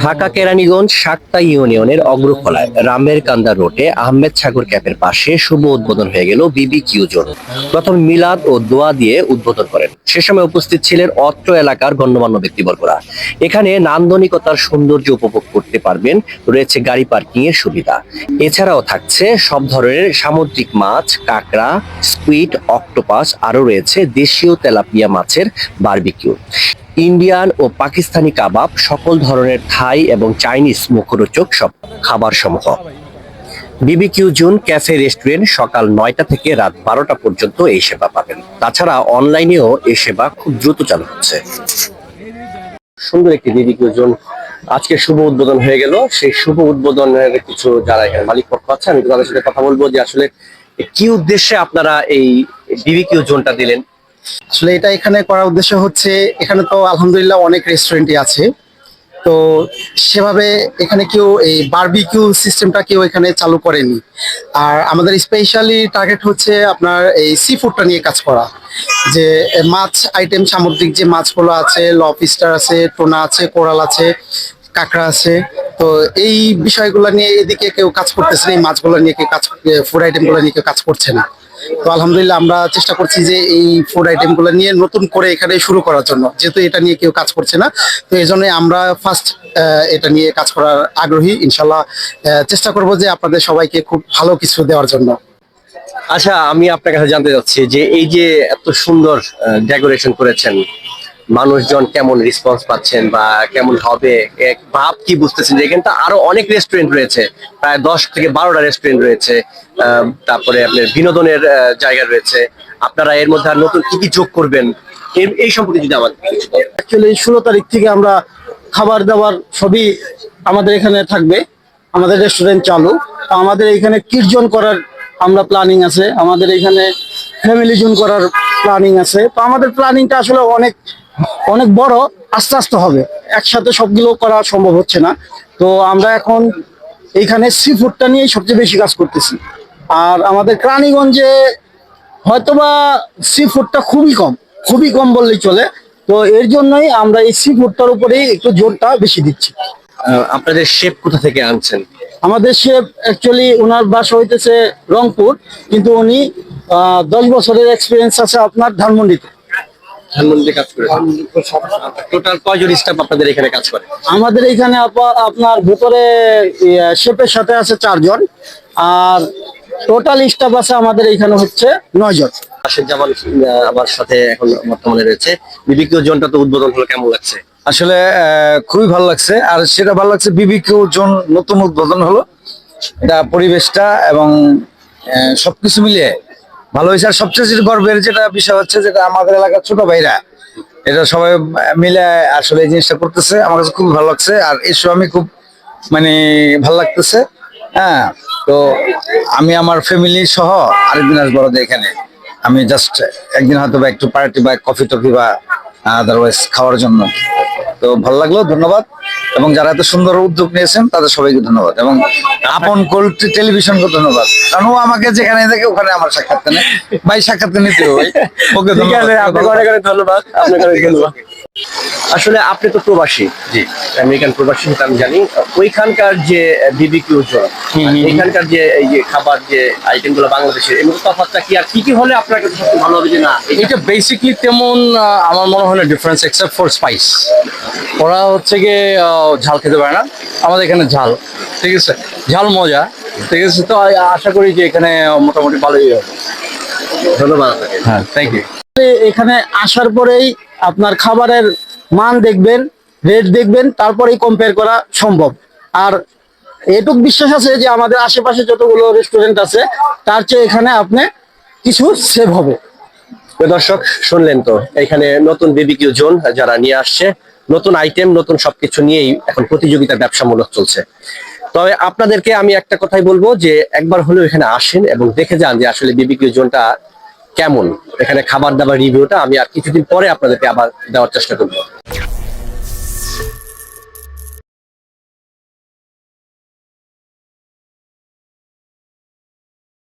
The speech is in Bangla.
ঢাকা কেরানীগঞ্জ সাতটা ইউনিয়নের অগ্রফলায় রামের কান্দা রোডে আহমেদ সাগর ক্যাপের পাশে শুভ উদ্বোধন হয়ে গেল বিবি কিউ জোন প্রথম মিলাদ ও দোয়া দিয়ে উদ্বোধন করেন। সে সময় উপস্থিত ছিলেন অত্র এলাকার গণ্যমান্য ব্যক্তিবর্গরা। এখানে নান্দনিকতার সৌন্দর্য উপভোগ করতে পারবেন, রয়েছে গাড়ি পার্কিং এর সুবিধা। এছাড়াও থাকছে সব ধরনের সামুদ্রিক মাছ, কাঁকড়া, স্কুইড, অক্টোপাস, আরও রয়েছে দেশীয় তেলাপিয়া মাছের বারবিকিউ। ইন্ডিয়ান ও পাকিস্তানি কাবাব, সকল ধরনের থাই এবং চাইনিজ মুখরোচক সব খাবার সমূহ বিবিকিউ জোন ক্যাফে রেস্টুরেন্ট সকাল নয়টা থেকে রাত বারোটা পর্যন্ত এই সেবা পাবেন। তাছাড়া অনলাইনেও এই সেবা খুব দ্রুত চালু হচ্ছে। সুন্দর একটি বিবিকিউ জোন আজকে শুভ উদ্বোধন হয়ে গেল। সেই শুভ উদ্বোধনের কিছু যারা এখানে মালিক পক্ষ আছে, আমি তাদের সাথে কথা বলব যে আসলে কি উদ্দেশ্যে আপনারা এই বিবিকিউ জোনটা দিলেন? আসলে এটা এখানে করার উদ্দেশ্য হচ্ছে, এখানে তো আলহামদুলিল্লাহ অনেক রেস্টুরেন্টই আছে। তো সেভাবে এখানে কেউ এই বারবিকিউ সিস্টেমটা কেউ এখানে চালু করেনি। আর আমাদের স্পেশালি টার্গেট হচ্ছে আপনার এই সি ফুডটা নিয়ে কাজ করা। যে মাছ আইটেম সামুদ্রিক যে মাছগুলো আছে লবস্টার আছে টোনা আছে, কোরাল আছে, কাঁকড়া আছে, তো এই বিষয়গুলো নিয়ে এদিকে কেউ কাজ করতেছে না, এই মাছগুলো নিয়ে কেউ কাজ ফুড আইটেমগুলো নিয়ে কেউ কাজ করছে না। তো আলহামদুলিল্লাহ আমরা চেষ্টা করছি যে এই ফুড আইটেমগুলো নিয়ে নতুন করে এখানে শুরু করার জন্য। যেহেতু এটা নিয়ে কেউ কাজ করছে না, তো এই জন্যই আমরা ফার্স্ট এটা নিয়ে কাজ করার আগ্রহী। ইনশাল্লাহ চেষ্টা করব যে আপনাদের সবাইকে খুব ভালো কিছু দেওয়ার জন্য। আচ্ছা আমি আপনার কাছে জানতে চাচ্ছি যে এই যে এত সুন্দর ডেকোরেশন করেছেন মানুষজন কেমন রেসপন্স পাচ্ছেন বা কেমন হবে? ভাব কি বুঝতেছেন? যে এখানে আরও অনেক রেস্টুরেন্ট রয়েছে। প্রায় দশ থেকে বারোটা রেস্টুরেন্ট রয়েছে। তারপরে আপনার বিনোদনের জায়গা রয়েছে। আপনারা এর মধ্যে আর নতুন কি কি যোগ করবেন? এই সম্পর্কে যদি আমাদের অ্যাকচুয়ালি ষোলো তারিখ থেকে আমরা খাবার দাবার সবই আমাদের এখানে থাকবে। আমাদের রেস্টুরেন্ট চালু। আমাদের এখানে কীর্জন করার আমরা প্ল্যানিং আছে। আমাদের এখানে ফ্যামিলি জোন করার প্ল্যানিং আছে। তো আমাদের প্ল্যানিংটা আসলে অনেক অনেক বড় আস্তে আস্তে হবে। একসাথে সবগুলো করা সম্ভব হচ্ছে না। তো আমরা এখন এইখানে সি ফুডটা নিয়েই সবচেয়ে বেশি কাজ করতেছি। আর আমাদের ক্রানীগঞ্জে হয়তোবা সি ফুডটা খুবই কম খুবই কম বললেই চলে। তো এর জন্যই আমরা এই সি ফুডটার উপরেই একটু জোরটা বেশি দিচ্ছি। আপনাদের শেপ কোথা থেকে আনছেন? আমাদের শেফ অ্যাকচুয়ালি ওনার বাসা হইতেছে রংপুর। কিন্তু উনি দশ বছরের এক্সপিরিয়েন্স আছে আপনার ধানমন্ডিতে। ধানমন্ডি কাজ করে। টোটাল কয়জন স্টাফ আপনাদের এখানে কাজ করে? আমাদের এখানে আপা- আপনার ভিতরে শেফের সাথে আছে চারজন আর টোটাল স্টাফ আছে আমাদের এখানে হচ্ছে নয় জন জামান আমার সাথে এখন বর্তমানে রয়েছে। বিবিকিউ জোনটা তো উদ্বোধন হলো কেমন লাগছে? আসলে আহ, খুবই ভালো লাগছে আর সেটা ভালো লাগছে বিবিকিউ জোন নতুন উদ্বোধন হলো। এটা পরিবেশটা এবং আহ, সবকিছু মিলিয়ে ভালো হয়েছে আর সবচেয়ে গর্বের যেটা বিষয় হচ্ছে যেটা আমাদের এলাকার ছোট ভাইরা এটা সবাই মিলে আসলে এই জিনিসটা করতেছে। আমার কাছে খুব ভালো লাগছে আর এসব আমি খুব মানে ভালো লাগতেছে। হ্যাঁ তো আমি আমার ফ্যামিলি সহ আরেকদিন আসব এখানে। আমি জাস্ট একদিন হয়তো বা একটু পার্টি বা কফি টফি বা আদারওয়াইজ খাওয়ার জন্য। তো ভালো লাগল, ধন্যবাদ। এবং যারা এত সুন্দর উদ্যোগ নিয়েছেন তাদের সবাইকে ধন্যবাদ। এবং আপন কোল টেলিভিশনকে ধন্যবাদ। কারণ ও আমাকে যেখানে দেখে ওখানে আমার সাক্ষাৎ নেই ভাই সাক্ষাৎ নিতে হবে। ওকে ঠিক আছে আপনাকে অনেক অনেক ধন্যবাদ। আপনাকে অনেক ধন্যবাদ। আসলে আপনি তো প্রবাসী। জি। আমেরিকান প্রবাসী সেটা আমি জানি। ওইখানকার যে বিবিকিউ জোন এখানকার যে এই যে খাবার যে আইটেমগুলো বাংলাদেশের মধ্যে তফাৎটা কি? আর কি কি হলে আপনার কাছে সবচেয়ে ভালো হবে যে না এটা বেসিকলি তেমন আমার মনে হয় না ডিফারেন্স এক্সেপ্ট ফর স্পাইস ওরা হচ্ছে গিয়ে ঝাল খেতে পারে না। আমাদের এখানে ঝাল ঠিক আছে? ঝাল মজা ঠিক আছে? তো আশা করি যে এখানে মোটামুটি ভালোই হবে। ধন্যবাদ হ্যাঁ থ্যাংক ইউ এখানে আসার পরেই আপনার খাবারের মান দেখবেন রেট দেখবেন, তারপরেই কম্পেয়ার করা সম্ভব। আর এটুক বিশ্বাস আছে যে আমাদের আশেপাশে যতগুলো রেস্টুরেন্ট আছে, তার চেয়ে এখানে আপনি কিছু সেভ হবে। দর্শক, শুনলেন তো, এখানে নতুন বিবিকিউ জোন যারা নিয়ে আসছে, নতুন আইটেম নতুন সবকিছু নিয়েই এখন প্রতিযোগিতা ব্যবসামূলক চলছে। তবে আপনাদেরকে আমি একটা কথাই বলব যে, একবার হলেও এখানে আসেন এবং দেখে যান যে আসলে বিবিকিউ জোনটা কেমন। এখানে খাবার দাবার রিভিউটা আমি আর কিছুদিন পরে আপনাদেরকে আবার দেওয়ার চেষ্টা করব।